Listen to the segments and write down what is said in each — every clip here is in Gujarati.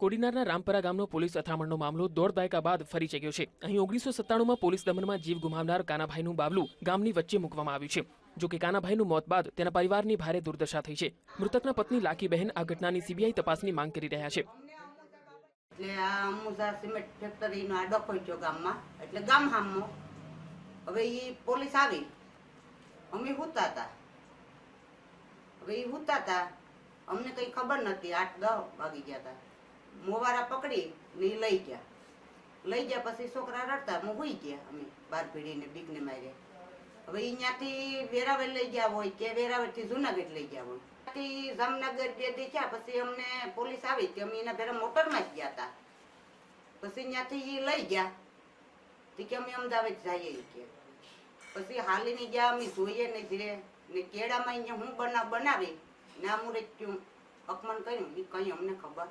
કોડીનારના રામપરા ગામનો પોલીસ અથડામણનો મામલો દોઢ દાયકા બાદ ફરી ચગ્યો છે. અહીં ઓગણીસો સત્તાણુંમાં પોલીસ દમનમાં જીવ ગુમાવનાર કાનાભાઈનું બાબલું ગામની વચ્ચે મૂકવામાં આવ્યું છે. જો કે કાનાભાઈનું મોત બાદ તેના પરિવારની ભારે દુર્દશા થઈ છે. મૃતકના પત્ની લાખીબહેન આ ઘટનાની સીબીઆઈ તપાસની માંગ કરી રહ્યા છે. એટલે આ અમુઝા સિમેન્ટ ફેક્ટરીનો આ થયો ગામમાં, એટલે ગામ હામો. હવે એ પોલીસ આવી. અમે હુતા હતા હવે એ હુતા હતા અમને કઈ ખબર નથી આઠ દસ વાગી ગયા હતા મોવારા પકડી ને લઈ ગયા. લઈ ગયા પછી છોકરા રડતા હું હોઈ ગયા અમે બાર ભીડીને બીકને મારે હવે અહીંયાથી વેરાવળ લઈ ગયા હોય કે વેરાવળથી જુનાગઢ લઈ ગયા હોય. ત્યાંથી જામનગર બે દી થયા, પછી અમને પોલીસ આવી તે અમે એના ભેરા મોટરમાં જ ગયા હતા. પછી ત્યાંથી એ લઈ ગયા. તે કે અમે અમદાવાદ જઈએ કે. પછી હાલીને ગયા, અમે જોઈએ ને ધીરે ને કેળામાં અહીંયા હું બનાવ બનાવી ને આ મૃત્યુ અપમાન કર્યું એ કઈ અમને ખબર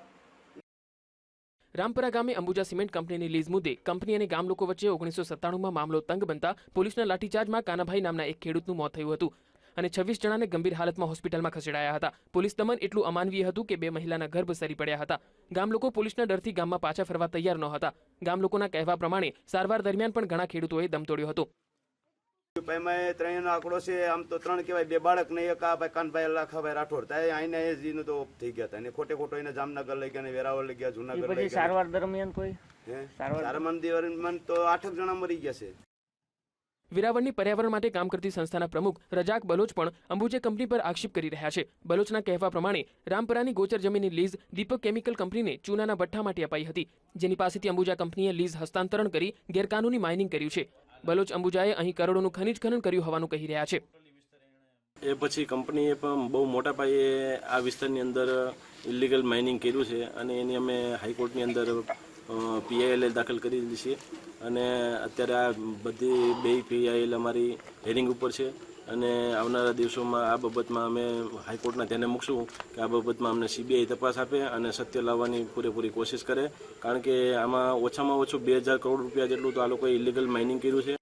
રામપરા ગામે અંબુજા સિમેન્ટ કંપનીની લીઝ મુદ્દે કંપની અને ગામ લોકો વચ્ચે ઓગણીસો સત્તાણુંમાં મામલો તંગ બનતા પોલીસના લાઠીચાર્જમાં કાનાભાઈ નામના એક ખેડૂતનું મોત થયું હતું અને છવ્વીસ જણાને ગંભીર હાલતમાં હોસ્પિટલમાં ખસેડાયા હતા. પોલીસ દમન એટલું અમાનવીય હતું કે બે મહિલાના ગર્ભ સરી પડ્યા હતા. ગામ લોકો પોલીસના ડરથી ગામમાં પાછા ફરવા તૈયાર ન હતા ગામ લોકોના કહેવા પ્રમાણે સારવાર દરમિયાન પણ ઘણા ખેડૂતોએ દમ તોડ્યો હતો. એમાં ત્રણનો આંકડો છે આમ તો ત્રણ કહેવાય બે બાળક ને એક આ ભાઈ કાનભાઈ લાખાભાઈ રાઠોડ. ત્યાં આઈને એ જીનું તો થઈ ગયા હતા. અને ખોટે ખોટો એને જામનગર લઈ ગયા વેરાવળ લઈ ગયા જુનાગઢ લઈ ગયા. સારવાર દરમિયાન કોઈ? સારવાર- દરમિયાન તો આઠક જણા મરી ગયા છે. વેરાવળની પર્યાવરણ માટે કામ કરતી સંસ્થાના પ્રમુખ રજાક બલોચ પણ અંબુજે કંપની પર આક્ષેપ કરી રહ્યા છે. બલોચના કહેવા પ્રમાણે રામપરાની ગોચર જમીનની લીઝ દીપક કેમિકલ કંપનીને ચૂનાના ભઠ્ઠા માટે અપાઈ હતી જેની પાસેથી અંબુજા કંપનીએ લીઝ હસ્તાંતરણ કરી ગેરકાનૂની માઇનિંગ કર્યું છે. બલોચ અંબુજાએ અહીં કરોડોનું ખનિજ ખનન કર્યું હોવાનું કહી રહ્યા છે. એ પછી કંપનીએ પણ બહુ મોટા પાયે આ વિસ્તારની અંદર ઇલીગલ માઇનિંગ કર્યું છે અને એની અમે હાઈકોર્ટની અંદર પીઆઈએલ દાખલ કરી દીધી છે. અને અત્યારે આ બધી બે પીઆઈએલ અમારી હેરિંગ ઉપર છે અને આવનારા દિવસોમાં આ બાબતમાં અમે હાઈકોર્ટના ધ્યાને મૂકશું કે આ બાબતમાં અમને સીબીઆઈ તપાસ આપે અને સત્ય લાવવાની પૂરેપૂરી કોશિશ કરે. કારણ કે આમાં ઓછામાં ઓછું બે હજાર કરોડ રૂપિયા જેટલું તો આ લોકોએ ઇલીગલ માઇનિંગ કર્યું છે.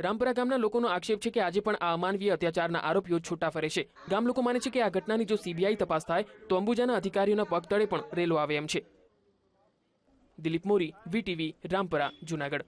રામપરા ગામના લોકોનો આક્ષેપ છે કે આજે પણ આ અમાનવીય અત્યાચારના આરોપીઓ છૂટા ફરે છે. ગામ લોકો માને છે કે આ ઘટનાની જો સીબીઆઈ તપાસ થાય, તો અંબુજાના અધિકારીઓના પગ તળે પણ રેલો આવે એમ છે. દિલીપ મોરી, વીટીવી, રામપરા, જુનાગઢ.